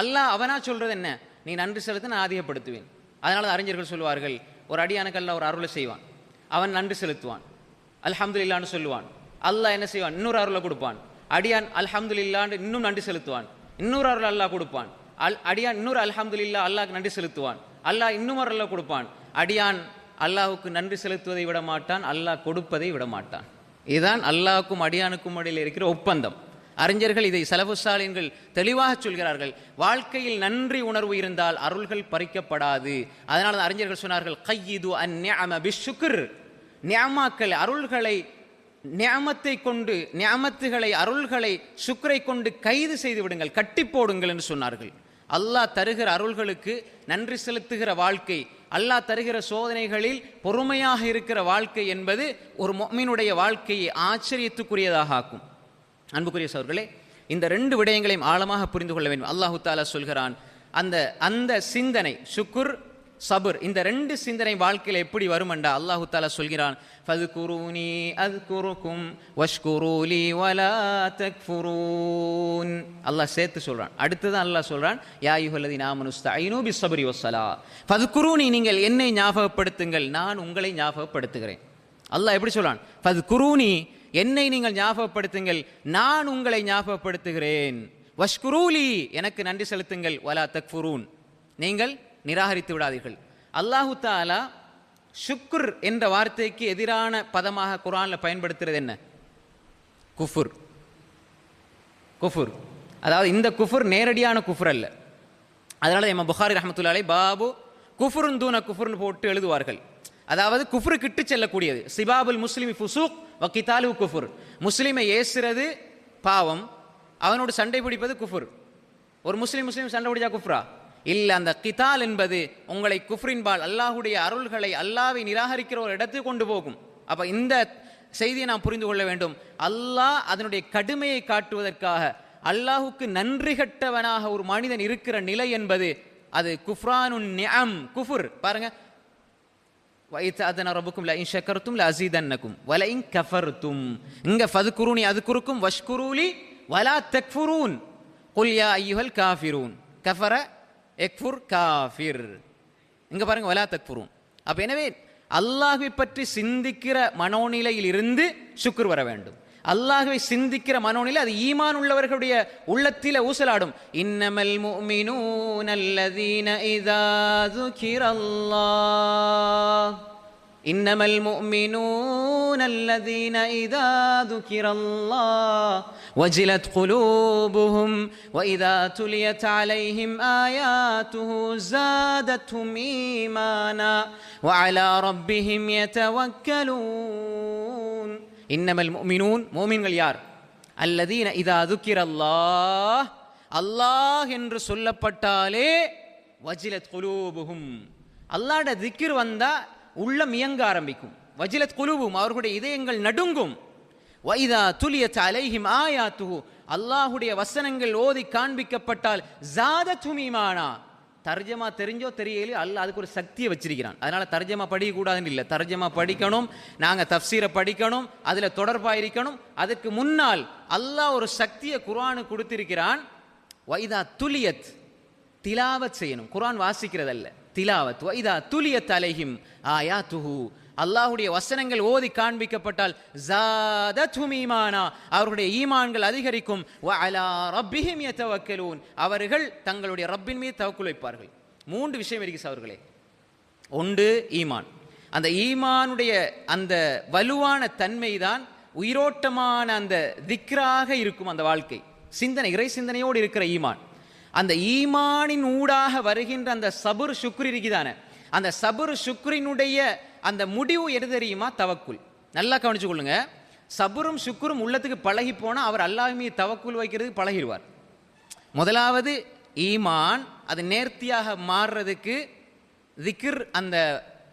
அல்லாஹ் அவனா சொல்றது என்ன? நீ நன்றி செலுத்த நான் அதிகப்படுத்துவேன் அதனால தான் அறிஞர்கள் சொல்லுவார்கள் ஒரு அடியானுக்கு அல்லாஹ் ஒரு அருளை செய்வான். அவன் நன்றி செலுத்துவான். அல்ஹம்துலில்லான்னு சொல்லுவான். அல்லாஹ் என்ன செய்வான்? இன்னொரு அருளை கொடுப்பான். அடியான் அல்ஹம்துலில்லான்னு இன்னும் நன்றி செலுத்துவான். இன்னொரு அருள் அல்லாஹ் கொடுப்பான். அல் அடியான் இன்னொரு அல்ஹம்துலில்லா அல்லாஹ்க்கு நன்றி செலுத்துவான். அல்லாஹ் இன்னும் அருளை கொடுப்பான். அடியான் அல்லாஹுக்கு நன்றி செலுத்துவதை விட மாட்டான் அல்லாஹ் கொடுப்பதை விட மாட்டான் இதுதான் அல்லாஹுக்கும் அடியானுக்கும் இடையில் இருக்கிற ஒப்பந்தம். அறிஞர்கள் இதை செலவுசாலின்கள் தெளிவாக சொல்கிறார்கள். வாழ்க்கையில் நன்றி உணர்வு இருந்தால் அருள்கள் பறிக்கப்படாது. அதனால் தான் அறிஞர்கள் சொன்னார்கள் கையிது அந்நியம பிஷுக்ர் நியமாக்கள் அருள்களை நியமத்தை கொண்டு நியமத்துகளை அருள்களை சுக்கரை கொண்டு கைது செய்து விடுங்கள் கட்டி போடுங்கள் என்று சொன்னார்கள். அல்லாஹ் தருகிற அருள்களுக்கு நன்றி செலுத்துகிற வாழ்க்கை அல்லாஹ் தருகிற சோதனைகளில் பொறுமையாக இருக்கிற வாழ்க்கை என்பது ஒரு மொமினுடைய வாழ்க்கையை ஆச்சரியத்துக்குரியதாக ஆக்கும். அன்புக்குரிய சவர்களே இந்த ரெண்டு விடயங்களையும் ஆழமாக புரிந்து கொள்ள வேண்டும். அல்லாஹு தாலா சொல்கிறான் அந்த அந்த சிந்தனை சுக்குர் சபுர் இந்த ரெண்டு சிந்தனை வாழ்க்கையில் எப்படி வருமெண்டா? அல்லாஹு தாலா சொல்கிறான் ஃபதுகுரூனி அத்குருக்கும் வஷ்குரூலி வலா தக்ஃபுரூன். அல்லாஹ் சேர்த்து சொல்கிறான் அடுத்ததான் அல்லாஹ் சொல்றான் யா யுஹல்லதி நாமனுஸ்தஈனு பிஸ்ஸப்ரி வஸ்ஸலா ஃபதுகுரூனி நீங்கள் என்னை ஞாபகப்படுத்துங்கள் நான் உங்களை ஞாபகப்படுத்துகிறேன். அல்லாஹ் எப்படி சொல்கிறான் ஃபது குரூனி என்னை நீங்கள் ஞாபகப்படுத்துங்கள் நான் உங்களை ஞாபகப்படுத்துகிறேன். வஷ்குரூலி எனக்கு நன்றி செலுத்துங்கள். வலா தக்ஃபுரூன். நீங்கள் நிராகரித்து விடாதீர்கள். அல்லாஹு தாலா சுக்குர் என்ற வார்த்தைக்கு எதிரான பதமாக குரானில் பயன்படுத்துறது என்ன? குஃபுர். குஃபுர். அதாவது இந்த குஃபுர் நேரடியான குஃபுர் அல்ல. அதனால நம்ம புகாரி ரஹமத்துல்லாலே பாபு குஃபுருன் தூன குஃபுர்னு போட்டு எழுதுவார்கள். அதாவது குஃபுரு கிட்டு செல்லக்கூடியது. சிபாபுல் முஸ்லிம் ஃபுசூக் வக்கித்தாலு குஃபுர். முஸ்லிமை ஏசுறது பாவம் அவனோடு சண்டை பிடிப்பது குஃபுர். ஒரு முஸ்லீம் முஸ்லீம் சண்டை பிடிச்சா குஃப்ரா? இல்லை அந்த கிதால் என்பது உங்களை குஃப்ரின்பால் அல்லாஹுடைய அருள்களை அல்லாவை நிராகரிக்கிற ஒரு இடத்துக்கு கொண்டு போகும். அப்போ இந்த செய்தியை நாம் புரிந்து கொள்ள வேண்டும். அல்லாஹ் அதனுடைய கடுமையை காட்டுவதற்காக அல்லாஹுக்கு நன்றி கட்டவனாக ஒரு மனிதன் இருக்கிற நிலை என்பது அது குஃப்ரானு நிஅம் குஃபுர். பாருங்க வைத்தாதன ரபுக்கும் ல இன் ஷக்கர்தும் ல அசீதன்னக்கும் வல இன் கஃபர்த்தும் இங்க ஃபதுகுருனி அதுக்குருக்கும் வஷ்குரூலி வலா தக்ஃபுரூன் குல் யா ஐயுஹல் காஃபிரூன் கஃபர எக்ஃபுர் காஃபிர் இங்க பாருங்க வலா தக்ஃபுரூன் அப்ப எனவே அல்லாஹ்வை பற்றி சிந்திக்கிற மனோநிலையில் இருந்து சுக்குர் வர வேண்டும் அல்லாஹ்வை சிந்திக்கிற மனோநிலை அது ஈமான் உள்ளவர்களுடைய உள்ளத்தில ஊசலாடும் இன்னமல் முஃமினூன அல்லதீன இதா ذُكِرَ إنما المؤمنون الذين إذا ذكر الله وجلت قلوبهم وإذا تليت عليهم آياته زادتهم إيمانا وعلى ربهم يتوكلون இன்னமல் மோமினூன் மோமின்கள் யார்? அல்லது இதா அதுக்கிர் அல்லாஹ் அல்லாஹ் என்று சொல்லப்பட்டாலே வஜிலத் குலூபுகும் அல்லாட திக்கிர் வந்தால் உள்ளம் இயங்க ஆரம்பிக்கும். வஜிலத் குலூபும் அவர்களுடைய இதயங்கள் நடுங்கும். வைதா துலியத் தலைஹிம் ஆயாத்துஹு அல்லாஹுடைய வசனங்கள் ஓதி காண்பிக்கப்பட்டால் ஜாத துமிமானா தர்ஜமா தெரிஞ்சோ தெரியலையோ அல்ல அதுக்கு ஒரு சக்தியை வச்சிருக்கிறான். அதனால தர்ஜமா படிக்கக்கூடாதுன்னு இல்லை. தர்ஜமா படிக்கணும் நாங்கள் தப்சீரை படிக்கணும் அதில் தொடர்பாக இருக்கணும் அதுக்கு முன்னால் அல்லாஹ் ஒரு சக்தியை குரானு கொடுத்திருக்கிறான். வைதா துலியத் திலாவத் செய்யணும். குரான் வாசிக்கிறதல்ல. திலாவத் வைதா துலியத் அலைஹிம் ஆயா துஹு அல்லாஹுடைய வசனங்கள் ஓதி காண்பிக்கப்பட்டால் ஜாதத்துஹும் ஈமானா. அவர்களுடைய ஈமான்கள் அதிகரிக்கும். அலா ரப்பிஹிம் யதவக்கலூன். அவர்கள் தங்களுடைய ரப்பின் மீது தவக்குல் வைப்பார்கள். மூன்று விஷயம் இருக்கு அவர்களே. ஒன்று ஈமான். அந்த ஈமானுடைய அந்த வலுவான தன்மை தான் உயிரோட்டமான அந்த திக்ராக இருக்கும் அந்த வாழ்க்கை. சிந்தனை இறை சிந்தனையோடு இருக்கிற ஈமான். அந்த ஈமானின் ஊடாக வருகின்ற அந்த சபுர் சுக்ரி இருக்குதானே? அந்த சபுர் சுக்ரினுடைய அந்த முடிவு எது தெரியுமா? தவக்குள் நல்லா கவனிச்சு கொள்ளுங்க. சபுரும் சுக்குரும் உள்ளத்துக்கு பழகி போனால் அவர் அல்லாஹ் மீது தவக்குல் வைக்கிறதுக்கு பழகிடுவார். முதலாவது ஈமான் அது நேர்த்தியாக மாறுறதுக்கு திக்ர் அந்த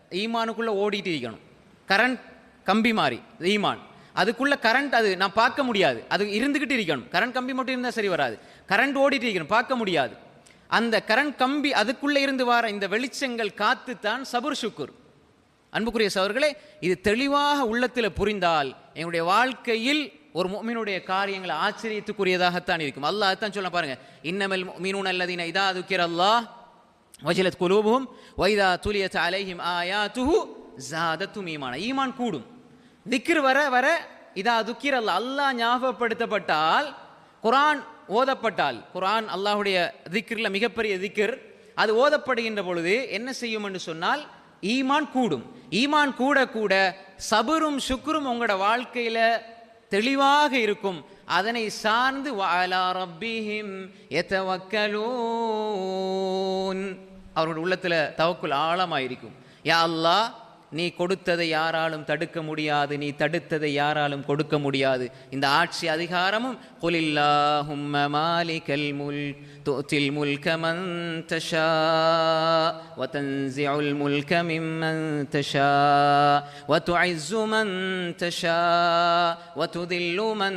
ஈமானுக்குள்ளே ஓடிட்டு இருக்கணும். கரண்ட் கம்பி மாறி ஈமான். அதுக்குள்ளே கரண்ட் அது நான் பார்க்க முடியாது. அது இருந்துக்கிட்டு இருக்கணும். கரண்ட் கம்பி மட்டும் இருந்தால் சரி வராது. கரண்ட் ஓடிட்டு இருக்கணும் பார்க்க முடியாது. அந்த கரண்ட் கம்பி அதுக்குள்ளே இருந்து வர இந்த வெளிச்சங்கள் காத்துத்தான் சபுர் சுக்குர். அன்புக்குரிய சவர்களே இது தெளிவாக உள்ளத்தில் புரிந்தால் எங்களுடைய வாழ்க்கையில் ஒரு மீனுடைய காரியங்கள் ஆச்சரியத்துக்குரியதாகத்தான் இருக்கும். அல்லாஹ் தான் சொல்ல பாருங்க. இன்னமல் மீனூன் அல்லதீன இதா துக்கிற அல்லாஹ் வஜிலத் குலூபும் வைதா துலியத் அலைஹிம் ஆயாத்துஹு ஜாதத்தும் ஈமான. ஈமான் கூடும். திக்ர் வர வர இதா துக்கிர அல்லாஹ் அல்லாஹ் ஞாபகப்படுத்தப்பட்டால் குரான் ஓதப்பட்டால் குரான் அல்லாஹ்வுடைய திக்ரில் மிகப்பெரிய திக்ர் அது ஓதப்படுகின்ற பொழுது என்ன செய்யும் என்று சொன்னால் ஈமான் கூடும். ஈமான் கூட கூட சபரும் சுக்ரும் உங்களோட வாழ்க்கையில தெளிவாக இருக்கும். அதனை சார்ந்து வாலா ரப்பிஹிம் யதவக்கலூன். அவர்களுடைய உள்ளத்துல தவக்குல் ஆழமாயிருக்கும். யா அல்லாஹ் நீ கொடுத்ததை யாராலும் தடுக்க முடியாது நீ தடுத்ததை யாராலும் கொடுக்க முடியாது இந்த ஆட்சி அதிகாரமும் குலில்லாஹும்ம மாலிகல் முல் துத்தில் முல்க மன் தஷா وتنزع الملك ممن تشاء وتعز من تشاء وتذل من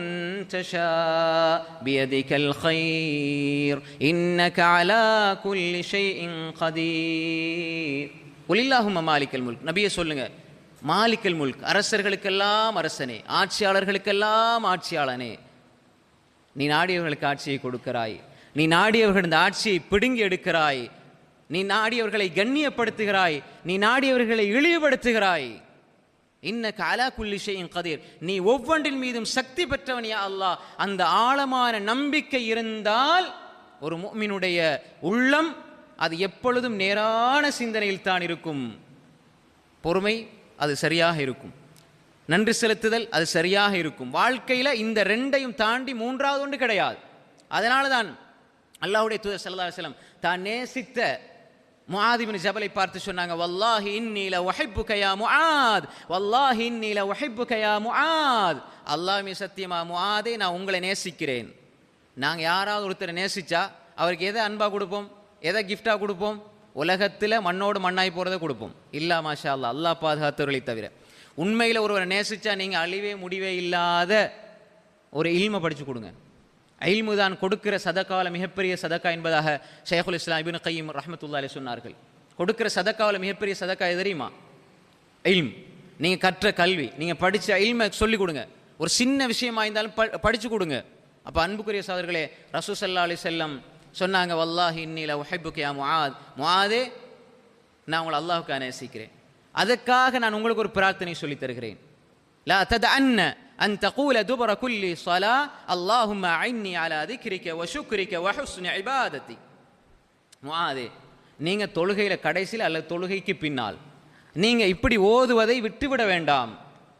تشاء بيدك الخير إنك على كل شيء قدير ஒலில்லாஹும மாலிக்கல் முல்க். நபியை சொல்லுங்க மாலிக்கல் முல்க் அரசர்களுக்கெல்லாம் அரசனே ஆட்சியாளர்களுக்கெல்லாம் ஆட்சியாளனே. நீ நாடியவர்களுக்கு ஆட்சியை கொடுக்கிறாய் நீ நாடியவர்கள் இந்த ஆட்சியை பிடுங்கி எடுக்கிறாய் நீ நாடியவர்களை கண்ணியப்படுத்துகிறாய் நீ நாடியவர்களை இழிவுபடுத்துகிறாய். இன்ன காலா குல்லிஷையின் கதிர். நீ ஒவ்வொன்றின் மீதும் சக்தி பெற்றவனியா அல்லாஹ். அந்த ஆழமான நம்பிக்கை இருந்தால் ஒரு முஃமினுடைய உள்ளம் அது எப்பொழுதும் நேரான சிந்தனையில் தான் இருக்கும். பொறுமை அது சரியாக இருக்கும். நன்றி செலுத்துதல் அது சரியாக இருக்கும். வாழ்க்கையில் இந்த ரெண்டையும் தாண்டி மூன்றாவது ஒன்று கிடையாது. அதனால தான் அல்லாஹுடைய தூதர் சல்லா செல்லம் தான் நேசித்த முஹாதிபின் ஜபலை பார்த்து சொன்னாங்க வல்லாஹி இன்னில ல கயா யா முஆத் வல்லாஹி இன்னில ல கயா யா முஆத். அல்லாஹ் சத்தியமா முஆதே நான் உங்களை நேசிக்கிறேன். நாங்கள் யாராவது ஒருத்தரை நேசிச்சா அவருக்கு எதை அன்பாக கொடுப்போம்? எதை கிஃப்டாக கொடுப்போம்? உலகத்தில் மண்ணோடு மண்ணாய் போகிறத கொடுப்போம். இல்லா மாஷா அல்லா அல்லாஹ் பாதுகாத்தவர்களை தவிர உண்மையில் ஒருவரை நேசித்தா நீங்கள் அழிவே முடிவே இல்லாத ஒரு இல்மை படித்து கொடுங்க. இல்மு தான் கொடுக்கிற சதக்காவில் மிகப்பெரிய சதக்கா என்பதாக ஷேகுல் இஸ்லாம் இபின் கையீம் ரஹமத்துல்லா அலி சொன்னார்கள். கொடுக்கிற சதக்காவில் மிகப்பெரிய சதக்கா எது தெரியுமா? இல்ம். நீங்கள் கற்ற கல்வி. நீங்கள் படித்த இல்மை சொல்லிக் கொடுங்க. ஒரு சின்ன விஷயமா இருந்தாலும் ப- படித்து கொடுங்க. அப்போ அன்புக்குரிய சோதர்களே ரசூசல்லா அலி செல்லம் சொன்னாங்க வல்லாஹி இன்னில உஹிப்புக்கு யா முஆத் முஆதே நான் உங்களை அல்லாஹ்வுக்காக நேசிக்கிறேன் அதுக்காக நான் உங்களுக்கு ஒரு பிரார்த்தனை சொல்லித் தருகிறேன் لا تدعن أن تقول دبر كل صلاة اللهم أعني على ذكرك وشكرك وحسن عبادتي முஆதே நீங்க தொழுகையில கடைசியில் அல்லது தொழுகைக்கு பின்னால் நீங்க இப்படி ஓதுவதை விட்டுவிட வேண்டாம்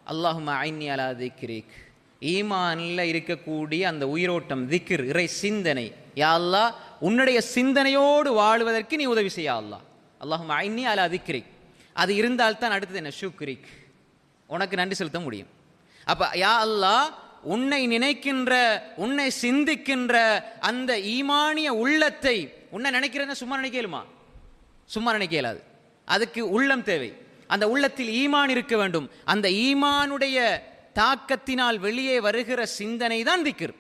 அல்லாஹும்ம ஐன்னி அலா திக்ரிக் ஈமான்ல இருக்கக்கூடிய அந்த உயிரோட்டம் திக்ர் இறை சிந்தனை யா அல்லாஹ் உன்னுடைய சிந்தனையோடு வாழ்வதற்கு நீ உதவி செய்ய அல்லா அல்லாஹும் ஐன்னி அலா அதிக்ரி அது இருந்தால் தான் அடுத்தது என்ன? ஷுக்ரிக். உனக்கு நன்றி செலுத்த முடியும். அப்போ யா அல்லாஹ் உன்னை நினைக்கின்ற உன்னை சிந்திக்கின்ற அந்த ஈமானிய உள்ளத்தை உன்னை நினைக்கிறதுனா சும்மா நினைக்கலுமா சும்மா நினைக்க இயலாது. அதுக்கு உள்ளம் தேவை. அந்த உள்ளத்தில் ஈமான் இருக்க வேண்டும். அந்த ஈமானுடைய தாக்கத்தினால் வெளியே வருகிற சிந்தனை தான் திக்ர்.